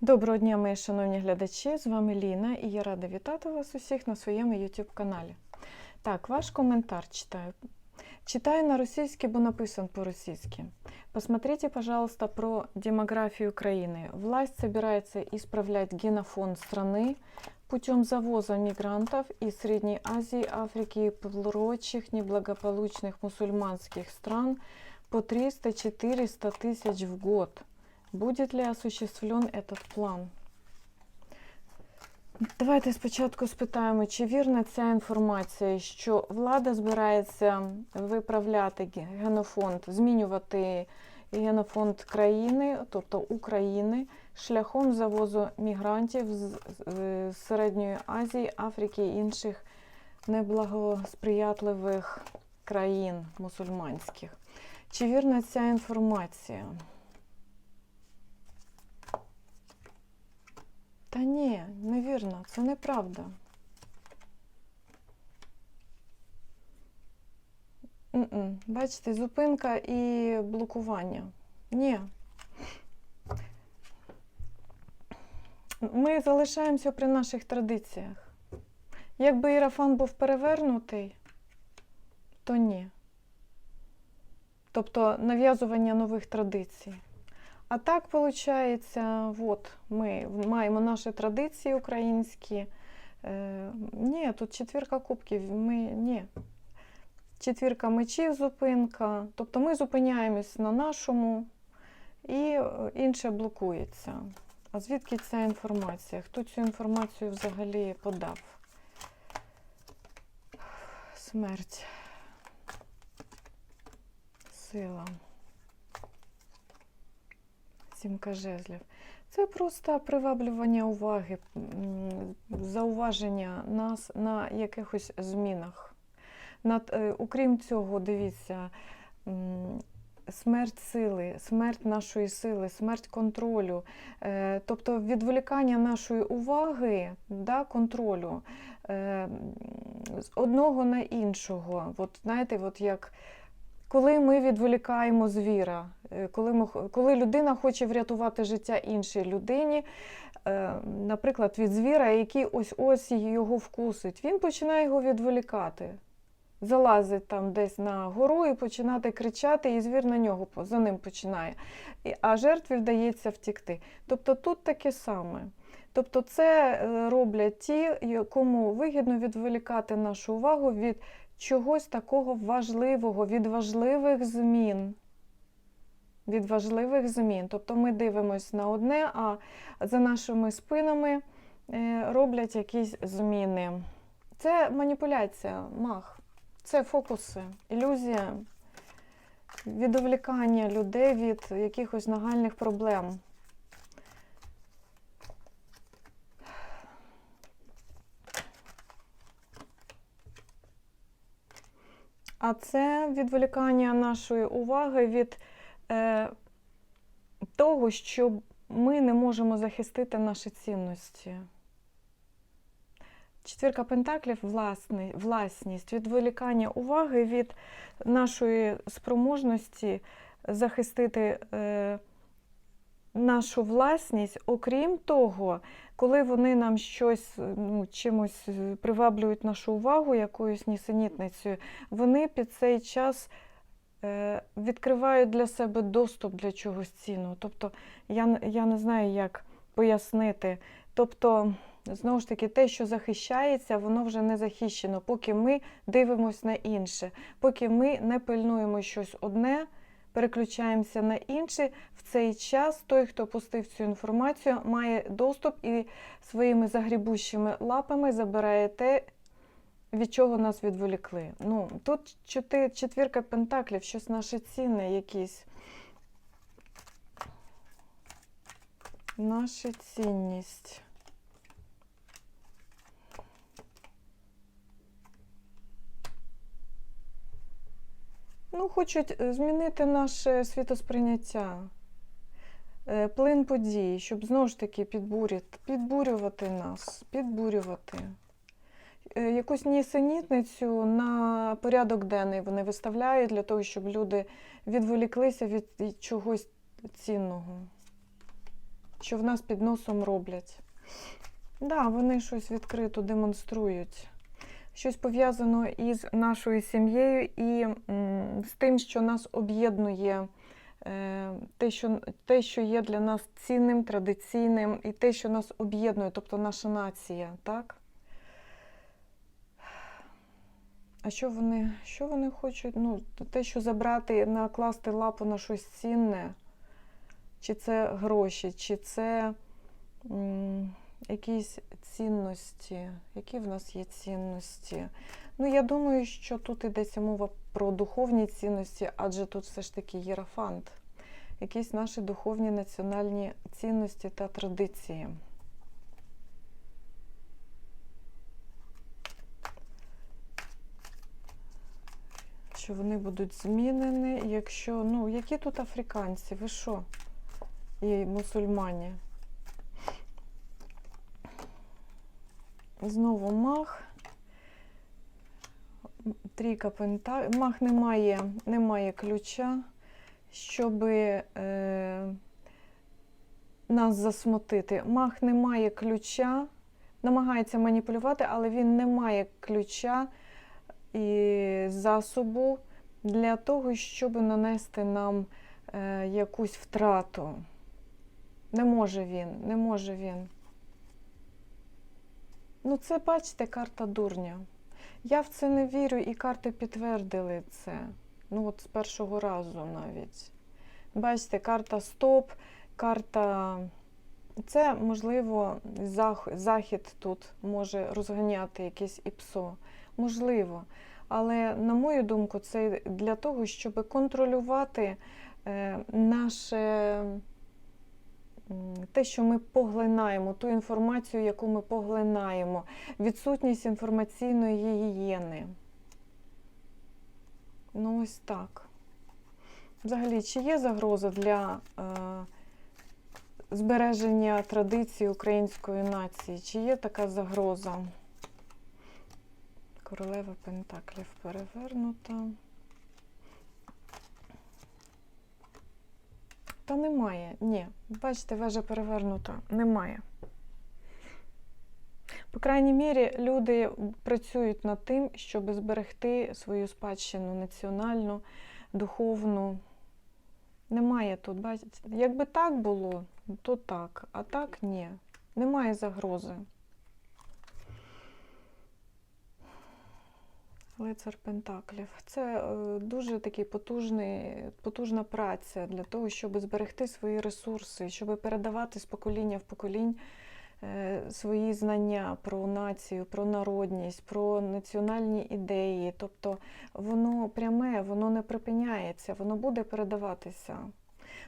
Доброго дня, мої шановні глядачі! З вами Ліна і я рада вітати вас усіх на своєму YouTube каналі. Так, ваш коментар читаю. Читаю на российский, бо написан по-российски. Посмотрите, пожалуйста, про демографию Украины. Власть собирается исправлять генофонд страны путем завоза мигрантов из Средней Азии, Африки и прочих неблагополучных мусульманских стран по 300-400 тысяч в год. Будет ли осуществлен этот план? Давайте спочатку спитаємо, чи вірна ця інформація, що влада збирається виправляти генофонд, змінювати генофонд країни, тобто України, шляхом завозу мігрантів з Середньої Азії, Африки і інших неблагосприятливих країн мусульманських. Чи вірна ця інформація? Та ні, невірно, це неправда. М-м. Бачите, зупинка і блокування. Ні. Ми залишаємося при наших традиціях. Якби Ірафан був перевернутий, то ні. Тобто нав'язування нових традицій. А так виходить, от ми маємо наші традиції українські. Е, ні, тут четвірка кубків. Ми, ні. Четвірка мечів, зупинка. Тобто ми зупиняємось на нашому і е, інше блокується. А звідки ця інформація? Хто цю інформацію взагалі подав? Смерть. Сила. Сімка жезлів. Це просто приваблювання уваги, зауваження нас на якихось змінах. Над, е, окрім цього, дивіться, смерть сили, смерть нашої сили, смерть контролю, е, тобто відволікання нашої уваги, да, контролю е, з одного на іншого. От, знаєте, от як коли ми відволікаємо звіра, е, коли, ми, коли людина хоче врятувати життя іншій людині, е, наприклад, від звіра, який ось ось його вкусить, він починає його відволікати. Залазить там десь на гору і починати кричати, і звір на нього за ним починає. А жертві вдається втікти. Тобто тут таке саме. Тобто це е, роблять ті, кому вигідно відволікати нашу увагу від чогось такого важливого, від важливих змін. Від важливих змін. Тобто ми дивимося на одне, а за нашими спинами е, роблять якісь зміни. Це маніпуляція, мах, це фокуси, ілюзія, відволікання людей від якихось нагальних проблем. А це відволікання нашої уваги від е, того, що ми не можемо захистити наші цінності. Четвірка пентаклів власний, власність, відволікання уваги від нашої спроможності захистити е, нашу власність. Окрім того, коли вони нам щось ну, чимось е, приваблюють нашу увагу, якоюсь нісенітницею, вони під цей час е, відкривають для себе доступ для чогось цінного. Тобто, я, я не знаю, як пояснити. Тобто, знову ж таки, те, що захищається, воно вже не захищено, поки ми дивимося на інше, поки ми не пильнуємо щось одне. Переключаємося на інше. В цей час той, хто пустив цю інформацію, має доступ і своїми загрібущими лапами забирає те, від чого нас відволікли. Ну, тут четвірка пентаклів, щось наше цінне якісь. Наша цінність. Ну, хочуть е, змінити наше світосприйняття, е, плин подій, щоб знову ж таки підбурювати, підбурювати нас, підбурювати. Е, Якусь нісенітницю на порядок денний вони виставляють для того, щоб люди відволіклися від чогось цінного. що в нас під носом роблять. Да, вони щось відкрито демонструють. Щось пов'язано із нашою сім'єю і з тим, що нас об'єднує, е, те, що, те, що є для нас цінним, традиційним, і те, що нас об'єднує, тобто наша нація, так? А що вони, що вони хочуть? Ну, те, що забрати, накласти лапу на щось цінне, чи це гроші, чи це м, якісь цінності. Які в нас є цінності? Ну, я думаю, що тут йдеться мова про духовні цінності, адже тут все ж таки єрафант. Якісь наші духовні національні цінності та традиції. Що вони будуть змінені, якщо. Ну, які тут африканці? Ви що? І мусульмані? Знову мах. Трійка пента. Мах не має, не має ключа, щоб е, нас засмутити. Мах не має ключа, намагається маніпулювати, але він не має ключа і засобу для того, щоб нанести нам е, якусь втрату. Не може він, не може він. Ну, це, бачите, карта дурня. Я в це не вірю, і карти підтвердили це. Ну, от з першого разу навіть. Бачите, карта стоп, карта. Це, можливо, захід тут може розганяти якесь іпсо. Можливо. Але, на мою думку, це для того, щоб контролювати е, наше те, що ми поглинаємо, ту інформацію, яку ми поглинаємо, відсутність інформаційної гігієни. Ну, ось так. Взагалі, чи є загроза для е, збереження традицій української нації? Чи є така загроза? Королева Пентаклів перевернута. Та немає. Ні. Бачите, вежа перевернута. Немає. По крайній мірі, люди працюють над тим, щоб зберегти свою спадщину національну, духовну. Немає тут, бачите, якби так було, то так, а так ні. Немає загрози. Лицар Пентаклів. Це е, дуже такий потужний, потужна праця для того, щоб зберегти свої ресурси, щоб передавати з покоління в поколінь е, свої знання про націю, про народність, про національні ідеї. Тобто воно пряме, воно не припиняється, воно буде передаватися.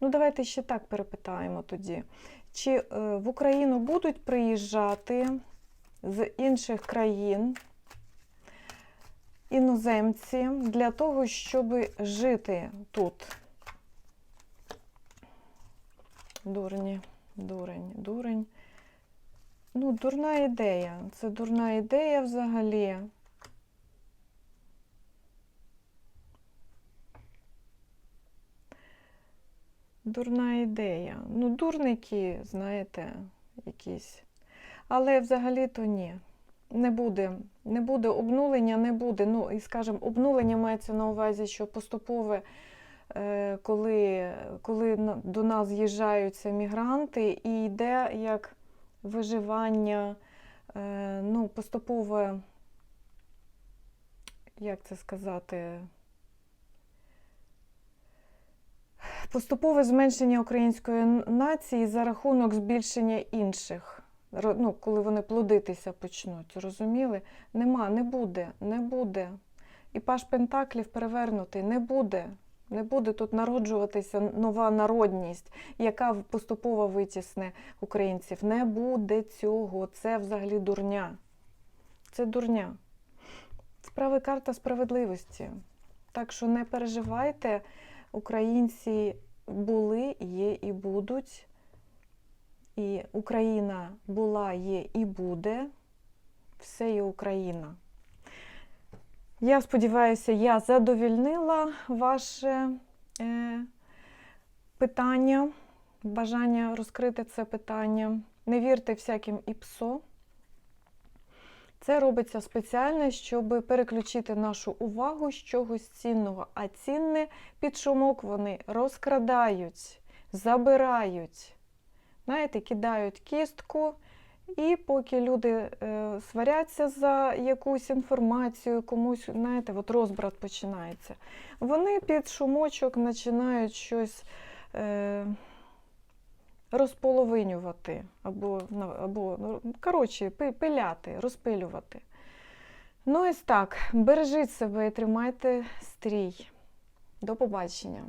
Ну, давайте ще так перепитаємо тоді. Чи е, в Україну будуть приїжджати з інших країн іноземці для того, щоб жити тут? Дурні, дурень, дурень. Ну, дурна ідея. Це дурна ідея взагалі. Дурна ідея. Ну, дурники, знаєте, якісь. Але взагалі-то ні. Не буде. Не буде обнулення, не буде. Ну, і скажімо, обнулення мається на увазі, що поступове, е, коли, коли до нас з'їжджаються мігранти, і йде як виживання, е, ну, поступове, як це сказати, поступове зменшення української нації за рахунок збільшення інших. Ну, коли вони плодитися почнуть, зрозуміли? Нема, не буде, не буде. І паш Пентаклів перевернутий, не буде. Не буде тут народжуватися нова народність, яка поступово витісне українців. Не буде цього. Це взагалі дурня. Це дурня. Справи карта справедливості. Так що не переживайте, українці були, є і будуть. І Україна була, є і буде. Все є Україна. Я сподіваюся, я задовільнила ваше е, питання. бажання розкрити це питання. Не вірте всяким іпсо. Це робиться спеціально, щоб переключити нашу увагу з чогось цінного. А цінне під шумок вони розкрадають, забирають. Знаєте, кидають кістку, і поки люди е, сваряться за якусь інформацію, комусь, знаєте, от розбрат починається. Вони під шумочок починають щось е, розполовинювати, або, або ну, коротше, пиляти, розпилювати. Ну, ось так. Бережіть себе і тримайте стрій. До побачення.